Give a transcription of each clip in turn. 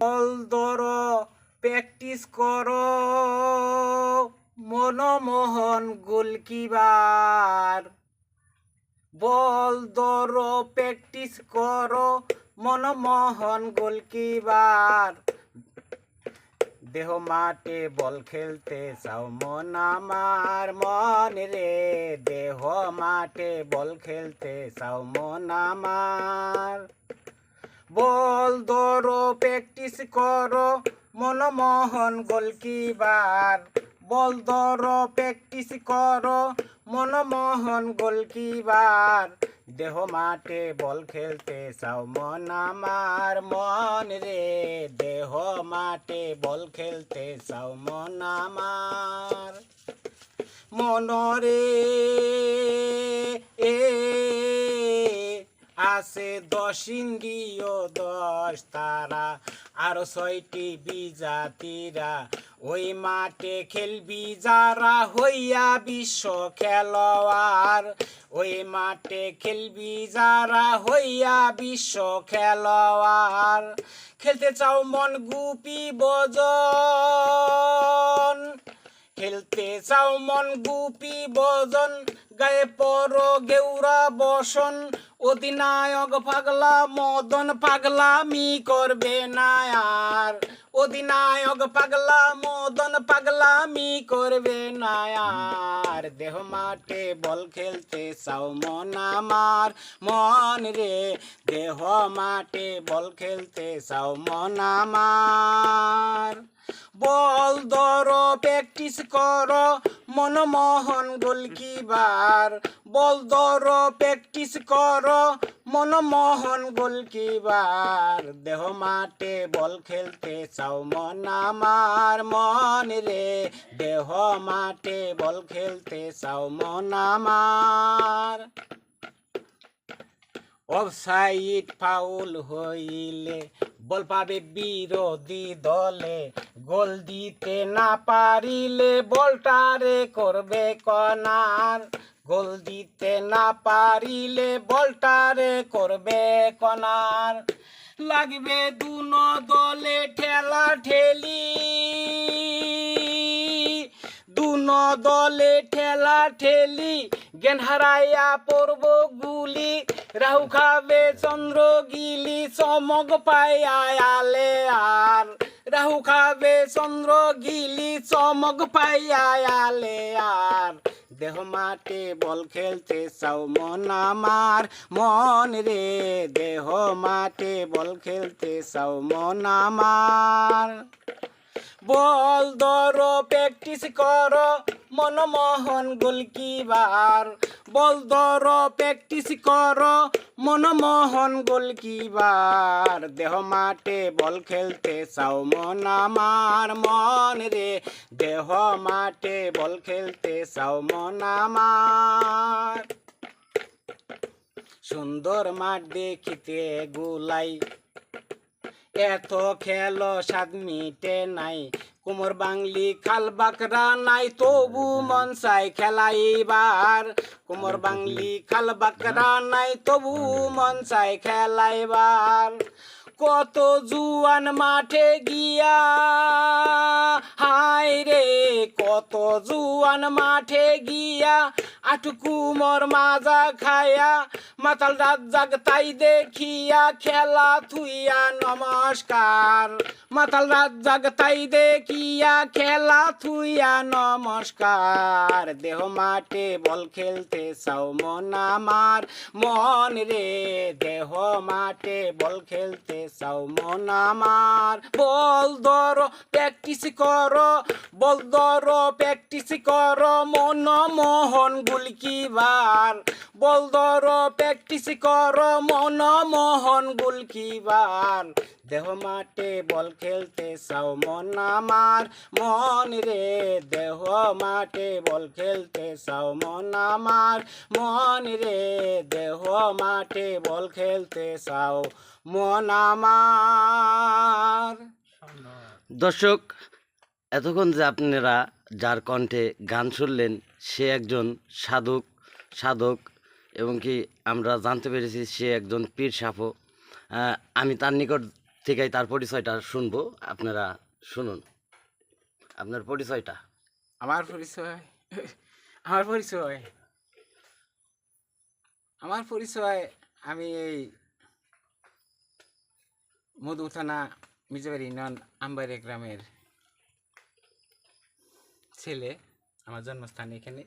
বল ধর প্র্যাকটিস করো। মনমোহন গোলকিবার। বল ধর প্র্যাকটিস করো। মনমোহন গোলকিবার। দেহ মাঠে বল খেলতে চাও মন আমার মন রে। দেহ মাঠে বল খেলতে চাও মন আমার। বল ধরো প্র্যাকটিস করো, মনমোহন গোলকিবার বল ধরো প্র্যাকটিস করো, মনমোহন গোলকিবার দেহ মাঠে বল খেলতে চাও, মন আমার মন রে। দেহ মাঠে বল খেলতে চাও, মন আমার মনরে এ আছে দশ ইন্দ্রিয় দশ তারা, আরও ছয়টি বিজাতিরা। ওই মাঠে খেলবি যারা হইয়া বিশ্ব খেলোয়াড়। ওই মাঠে খেলবি যারা হইয়া বিশ্ব খেলোয়াড়। খেলতে চাও মন গুপি বজন খেলতে চাও মন গুপি বজন গায়ে পর গেউরা বসন, অধিনায়ক পাগলা, মদন পাগলা, মি করবে না আর অধিনায়ক পাগলা, মদন পাগলা, মি করবে না আর দেহ মাঠে বল খেলতে চাও মন আমার, মন রে। দেহ মাঠে বল খেলতে চাও মন আমার। বল ধর প্র্যাকটিস কর মনমোহন গোলকিবার বল ধর প্র্যাকটিস কর। মনমোহন গোলকিবার দেহ মাঠে বল খেলতে চাও মন আমার, মন রে। দেহ মাঠে বল খেলতে চাও মন আমার। অফসাইড ফাউল হইলে বল পাবে বিরোধী দলে, গোল দিতে না পারিলে বলটারে করবে কনার গোল দিতে না পারিলে বলটারে করবে কনার লাগবে দুন দলে ঠেলা ঠেলি, দুন দলে ঠেলা ঠেলি। জ্ঞান হারাইয়া পড়ব গুলি রাহু খাবে, চন্দ্র গিলি চমক পাইয়া আলে আর। রাহু খাবে, চন্দ্র গিলি চমক পাইয়া আলে আর। দেহ মাঠে বল খেলতে চাও মন আমার। মন রে, দেহ মাঠে বল খেলতে চাও মন আমার। বল ধর প্র্যাকটিস কর, মনমোহন গোলকিবার বল ধর প্র্যাকটিস কর, মনমোহন গোলকিবার দেহ মাঠে বল খেলতে চাও মন আমার মন রে। দেহ মাঠে বল খেলতে চাও মন আমার। সুন্দর মাঠ দেখিতে গুলাই এত খেল সাত মিটে নাই। কুমোর বাংলি খাল বাকরা নাই, তবু মন চাই খেলাইবার। কুমোর বাংলি খাল বাকরা নাই, তবু মন চাই খেলাইবার। কত জুয়ান মাঠে গিয়া হাই রে, কত জুয়ান মাঠে গিয়া আটু কুমোর মাজা খায়া, মাতাল রাত জাগ তাই দেখিয়া খেলা থুইয়া নমস্কার। মাতাল রাত জাগ তাই দেখিয়া খেলা থুইয়া নমস্কার। দেহ মাঠে বল খেলতে চাও মন আমার, মন রে, দেহ মাঠে বল খেলতে চাও মন আমার। বল ধরো প্র্যাকটিস করো। বল ধরো প্র্যাকটিস করো। মন মোহন গুলকিবার বল ধরো প্র্যাকটিস করো। মন মোহন গুলকিবার দেহ মাঠে বল খেলতে চাও, মন আমার, মন রে। দেহ মাঠে বল খেলতে চাও, মন আমার, মন রে। দেহ মাঠে বল খেলতে চাও, মন আমার। দর্শক, এতক্ষণ যে আপনারা যার কণ্ঠে গান শুনলেন, সে একজন সাধক সাধক, এবং কি আমরা জানতে পেরেছি সে একজন পীর সাফো। আমি তার নিকট থেকেই তার পরিচয়টা শুনব। আপনারা শুনুন। আপনার পরিচয়টা? আমার পরিচয়? আমার পরিচয়? আমার পরিচয় আমি এই মধু থানা মির্জাবাড়ি ইউনিয়ন আমবাড়ি গ্রামের ছেলে। আমার জন্মস্থান এখানে।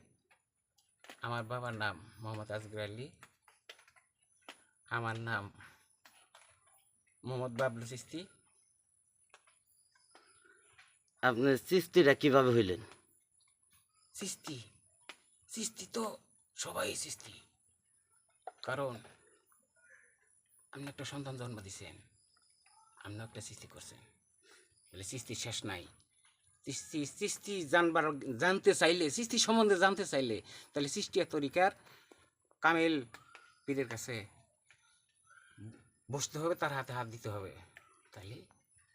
আমার বাবার নাম মোহাম্মদ আসগর আলী। আমার নাম মোহাম্মদ বাবলু চিস্তি আপনার সৃষ্টিটা কীভাবে হইলেন? সৃষ্টি সৃষ্টি তো সবাই সৃষ্টি কারণ আপনি একটা সন্তান জন্ম দিছেন আপনি একটা সৃষ্টি করছেন। বলে সৃষ্টি শেষ নাই। সৃষ্টি সৃষ্টি জানবার জানতে চাইলে সৃষ্টি সম্বন্ধে জানতে চাইলে তাহলে সৃষ্টি এক তরিকার কামেল পীরের কাছে বসতে হবে, তার হাতে হাত দিতে হবে। তাহলে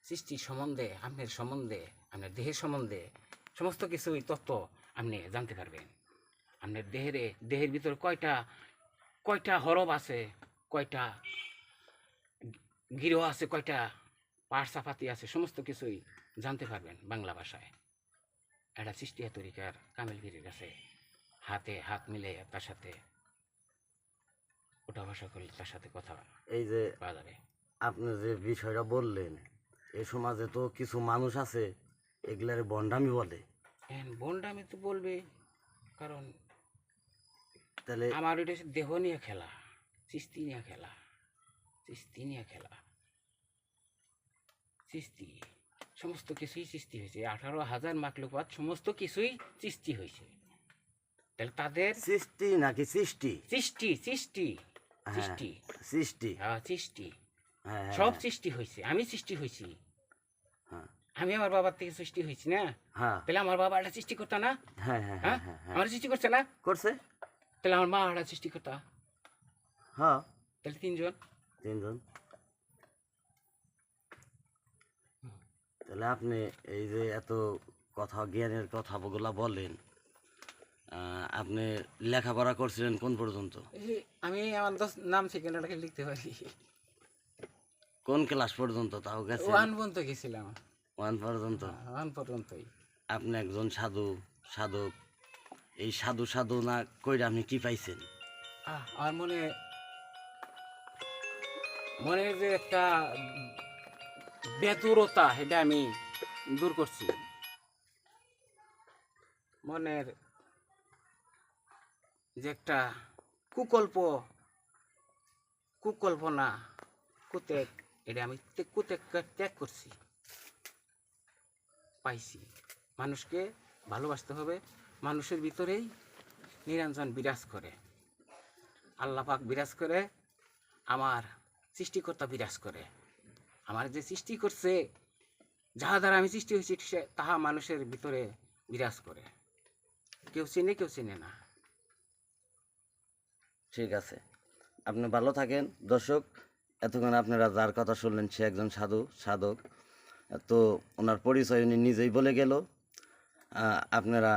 সৃষ্টি সম্বন্ধে আপনার সম্বন্ধে আপনার দেহের সম্বন্ধে সমস্ত কিছুই তত্ত্ব আপনি জানতে পারবেন। আপনার দেহের দেহের ভিতর কয়টা কয়টা হরব আছে, কয়টা গৃহ আছে, কয়টা পার্সাপাতি আছে, সমস্ত কিছুই জানতে পারবেন বাংলা ভাষায়। একটা সৃষ্টিয়া তরিকার কামেল পীরের কাছে। হাতে হাত মিলে তার সাথে ওটা ভাষা করলে তার সাথে কথা এই যে যাবে আপনি যে বিষয়টা বললেন এই সমাজে তো কিছু মানুষ আছে এগুলার বন্ডামি বলে। বোনটা তো বলবে কারণ তাহলে আমার ওইটা হচ্ছে দেহ নিয়ে খেলা চিস্তি নিয়ে খেলা চিস্তি নিয়ে খেলা। চিস্তি সমস্ত কিছুই সৃষ্টি হয়েছে। আঠারো হাজার মাকলুপাত সমস্ত কিছুই সৃষ্টি হয়েছে। তাহলে তাদের সৃষ্টি নাকি সৃষ্টি? সৃষ্টি সৃষ্টি। সৃষ্টি। সৃষ্টি। হ্যাঁ সৃষ্টি। হ্যাঁ, হ্যাঁ, সব সৃষ্টি হয়েছে আমি সৃষ্টি হয়েছি হ্যাঁ, আমি আমার বাবার থেকে সৃষ্টি হয়েছি না? হ্যাঁ। তাহলে আমার বাবা একটা সৃষ্টি করতো না? হ্যাঁ হ্যাঁ হ্যাঁ? হ্যাঁ হ্যাঁ। আমার সৃষ্টি করছে না? করছে। তাহলে আমার মা একটা সৃষ্টি করতো। হ্যাঁ। তাহলে তিনজন। তিনজন। তাহলে আপনি এই যে এত কথা জ্ঞানের কথাগুলা বলেন। আপনি লেখাপড়া করছিলেন কোন পর্যন্ত? আমি আমার দশ নাম ঠিকানাটাকে লিখতে পারি। কোন ক্লাস পর্যন্ত তাও গেছে ওয়ান পর্যন্ত গেছিলাম। ওয়ান পর্যন্ত? ওয়ান পর্যন্তই। আপনি একজন সাধু সাধক। এই সাধু সাধু না কইরা আপনি কি পাইছেন? আমার মনে মনে যে একটা বেতুরতা এটা আমি দূর করছি। মনের যে একটা কুকল্প, কুকল্পনা, কুতেক, এটা আমি কুতেক ত্যাগ করছি। পাইছি। মানুষকে ভালোবাসতে হবে, মানুষের ভিতরেই নিরঞ্জন বিরাজ করে। আল্লাহ পাক বিরাজ করে, আমার সৃষ্টিকর্তা বিরাজ করে। আমার যে সৃষ্টি করছে, যাহা দ্বারা আমি সৃষ্টি হয়েছি, সে, তাহা মানুষের ভিতরে বিরাজ করে। কেউ চেনে কেউ চেনে না। ঠিক আছে। আপনি ভালো থাকেন। দর্শক, এতক্ষণ আপনারা যার কথা শুনলেন সে একজন সাধু, সাধক। তো ওনার পরিচয় উনি নিজেই বলে গেল। আপনারা